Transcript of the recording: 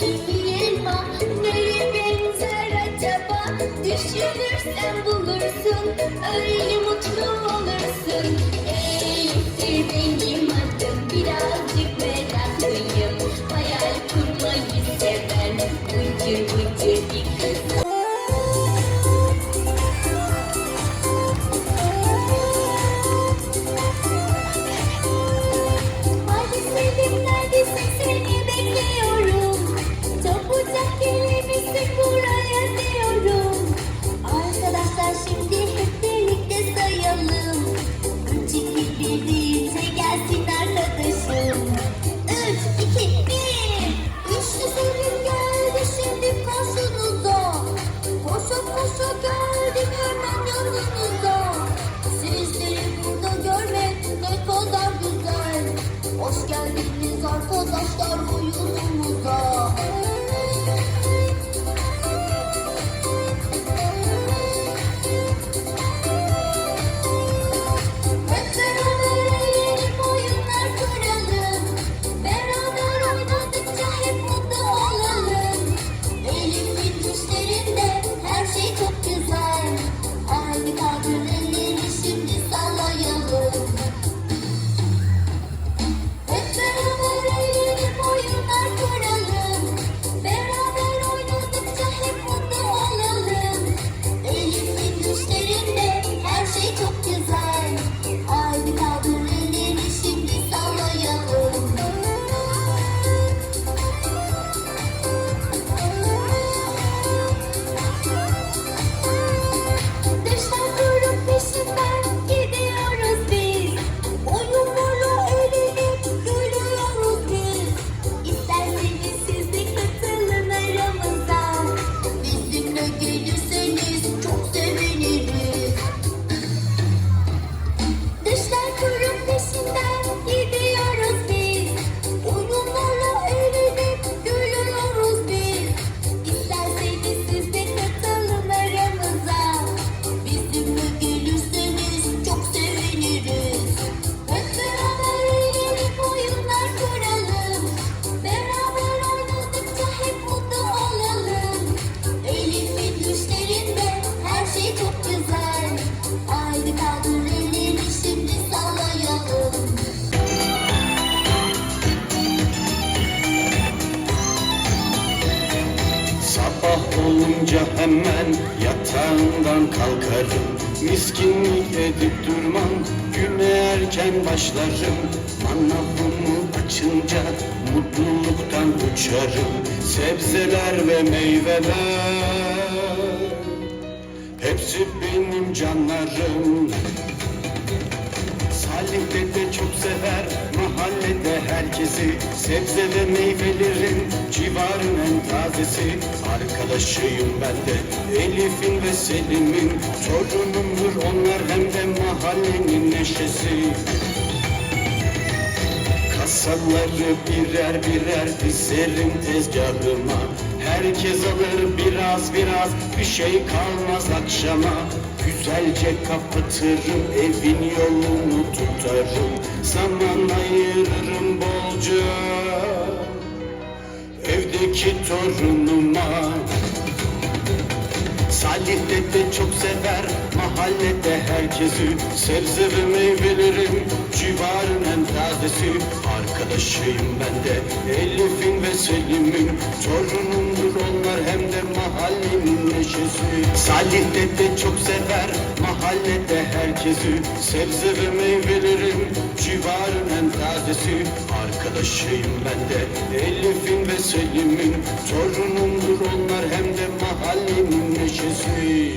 gibi elma Neye benzer acaba? Düşünürsen bulursun Öyle mutlu olursun. Ey sevdiğim Ako da sarılıyor düşlerinde her şey çok güzel. Olunca hemen yatağımdan kalkarım. Miskinlik edip durmam güne erken başlarım. Manavımı açınca mutluluktan uçarım. Sebzeler ve meyveler Hepsi benim canlarım. Salih dede çok sever mahallede herkesi. Sebze ve meyvelerin civarın en tazesi. Arkadaşıyım ben de Elif'in ve Selim'in. Torunumdur onlar hem de mahallenin neşesi. Kasaları birer birer dizerim tezgahıma. Herkes alır biraz biraz bir şey kalmaz akşama. Güzelce kapatırım evin yolunu tutarım. Zaman ayırırım bolca Evdeki torunuma. Salih dede çok sever mahallede herkesi. Sebze ve meyvelerin civarın en tazesi. Arkadaşıyım ben de Elif'in ve Selim'in. Torunumdur onlar hem de mahallenin neşesi Salih dede çok sever mahallede herkesi. Sebze ve meyvelerin civarın en tazesi. Arkadaşıyım ben de Elif'in ve Selim'in. Torunumdur onlar hem de mahallenin neşesi